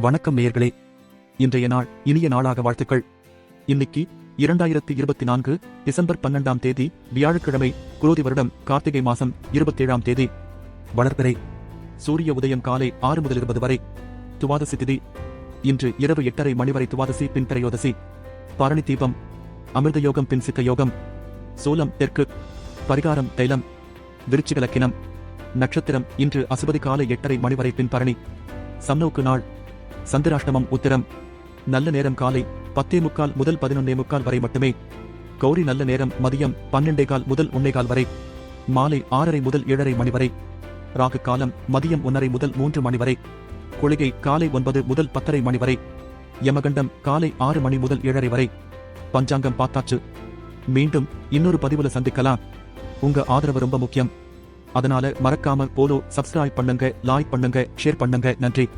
வணக்கம் நேயர்களே. இன்றைய நாள் இனிய நாளாக வாழ்த்துக்கள். இன்னைக்கு இரண்டாயிரத்தி இருபத்தி நான்கு டிசம்பர் பன்னெண்டாம் தேதி வியாழக்கிழமை குரோதி வருடம் கார்த்திகை மாசம் இருபத்தேழாம் தேதி. வளர்பிறை. சூரிய உதயம் காலை ஆறு முதல் இருபது வரை. துவாதசி திதி. இன்று இரவு எட்டரை மணி வரை துவாதசி பின் திரையோதசி. பரணி தீபம். அமிர்த யோகம் பின் சித்த யோகம். சூலம் தெற்கு. பரிகாரம் தைலம். விருச்சிகலக்கினம் நட்சத்திரம். இன்று அசுபதி காலை எட்டரை மணி வரை பின் பரணி. சம்னோக்கு நாள். சந்திராஷ்டமம் உத்திரம். நல்ல நேரம் காலை பத்தே முக்கால் முதல் பதினொன்னே முக்கால் வரை மட்டுமே. கௌரி நல்ல நேரம் மதியம் பன்னெண்டே கால் முதல் ஒன்னே கால் வரை. மாலை ஆறரை முதல் ஏழரை மணி வரை. ராகு காலம் மதியம் ஒன்னரை முதல் மூன்று மணி வரை. குளிகை காலை ஒன்பது முதல் பத்தரை மணி வரை. யமகண்டம் காலை ஆறு மணி முதல் ஏழரை வரை. பஞ்சாங்கம் பார்த்தாச்சு. மீண்டும் இன்னொரு பதிவுல சந்திக்கலாம். உங்க ஆதரவு ரொம்ப முக்கியம். அதனால மறக்காம போலோ சப்ஸ்கிரைப் பண்ணுங்க லைக் பண்ணுங்க ஷேர் பண்ணுங்க. நன்றி.